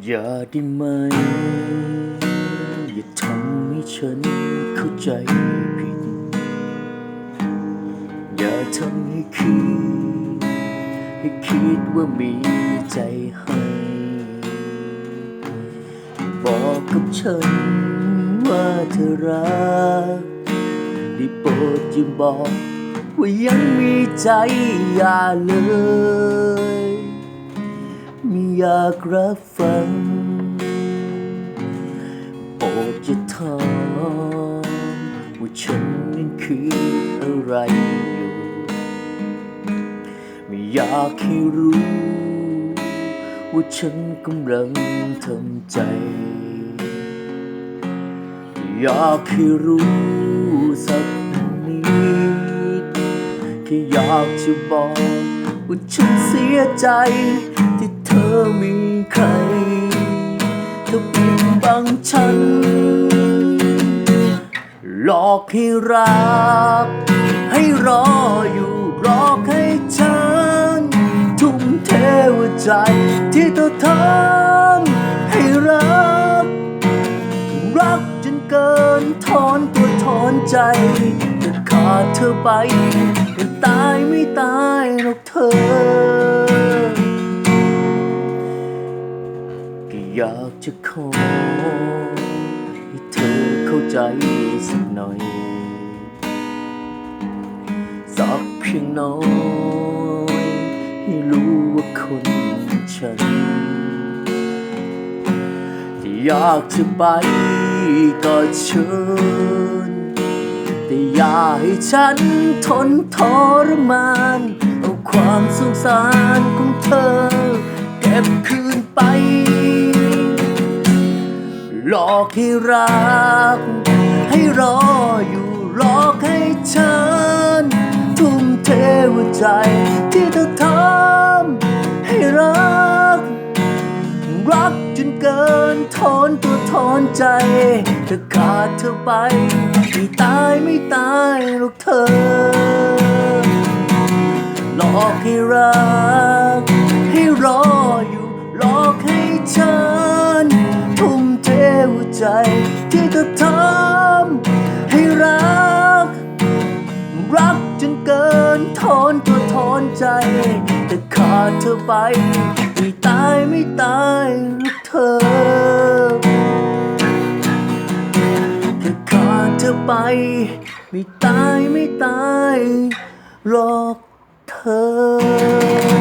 อย่าได้ไหม อย่าทำให้ฉันเข้าใจผิด อย่าทำให้คิด ให้คิดว่ามีใจให้ บอกกับฉันว่าเธอรัก ได้โปรดอย่าบอก ว่ายังมีใจอย่าเลย ไม่อยากรับฟังโปรดจะถามว่าฉันนั้นคืออะไรอยู่ ไม่อยากให้รู้ ว่าฉันกำลังทำใจ อยากให้รู้สักนิดแค่อยากจะบอกว่าฉันเสียใจ อมีใครเธอปิดบังฉัน หลอกให้รัก ให้รออยู่รอให้ฉัน ทุ่มเทหัวใจที่เธอทำให้รัก รักจนเกินถอนตัวถอนใจจะขาดเธอไปจะตายไม่ตายหรอกเธอ อยากจะขอให้เธอเข้าใจสักหน่อย สักเพียงน้อย ให้รู้ว่าคนฉัน ที่อยากจะไปก็เชิญ แต่อย่าให้ฉันทนทรมาน เอาความสงสารของเธอ เก็บคืน อกให้รัก ให้รออยู่หลอกให้ฉัน ทุ่มเทหัวใจที่เธอทำให้รัก รักจนเกินทนตัวทนใจถ้าขาดเธอไป ไม่ตายไม่ตายหรอกเธอ หลอกให้รัก ใจที่เธอทำให้รัก รักจนเกินทนตัวทนใจ แต่ขาดเธอไป ไม่ตายไม่ตายรอกเธอแค่ขาดเธอไป ไม่ตายไม่ตายหรอกเธอ